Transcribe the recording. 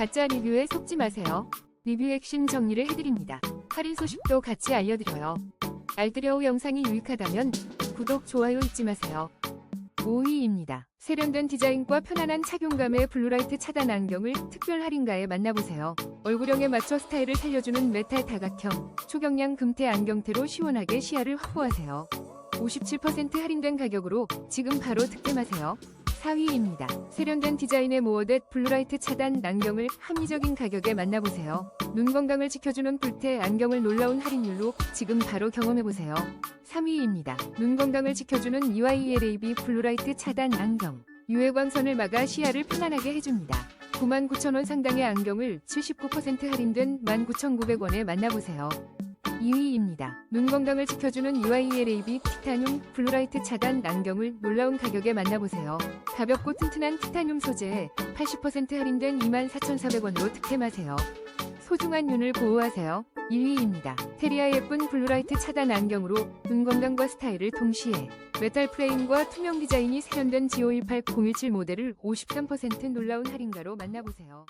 가짜 리뷰에 속지 마세요. 리뷰 핵심 정리를 해드립니다. 할인 소식도 같이 알려드려요. 알뜰여우 영상이 유익하다면 구독, 좋아요 잊지 마세요. 5위입니다. 세련된 디자인과 편안한 착용감의 블루라이트 차단 안경을 특별 할인가에 만나보세요. 얼굴형에 맞춰 스타일을 살려주는 메탈 다각형, 초경량 금태 안경테로 시원하게 시야를 확보하세요. 57% 할인된 가격으로 지금 바로 득템하세요. 4위입니다. 세련된 디자인의 모어댓 블루라이트 차단 안경을 합리적인 가격에 만나보세요. 눈 건강을 지켜주는 뿔테 안경을 놀라운 할인율로 지금 바로 경험해보세요. 3위입니다. 눈 건강을 지켜주는 EYLAB 블루라이트 차단 안경. 유해광선을 막아 시야를 편안하게 해줍니다. 99,000원 상당의 안경을 79% 할인된 19,900원에 만나보세요. 2위입니다. 눈 건강을 지켜주는 EYLAB 티타늄 블루라이트 차단 안경을 놀라운 가격에 만나보세요. 가볍고 튼튼한 티타늄 소재에 80% 할인된 24,400원으로 득템하세요. 소중한 눈을 보호하세요. 1위입니다. 테리아 예쁜 블루라이트 차단 안경으로 눈 건강과 스타일을 동시에 메탈 프레임과 투명 디자인이 세련된 G518 017 모델을 53% 놀라운 할인가로 만나보세요.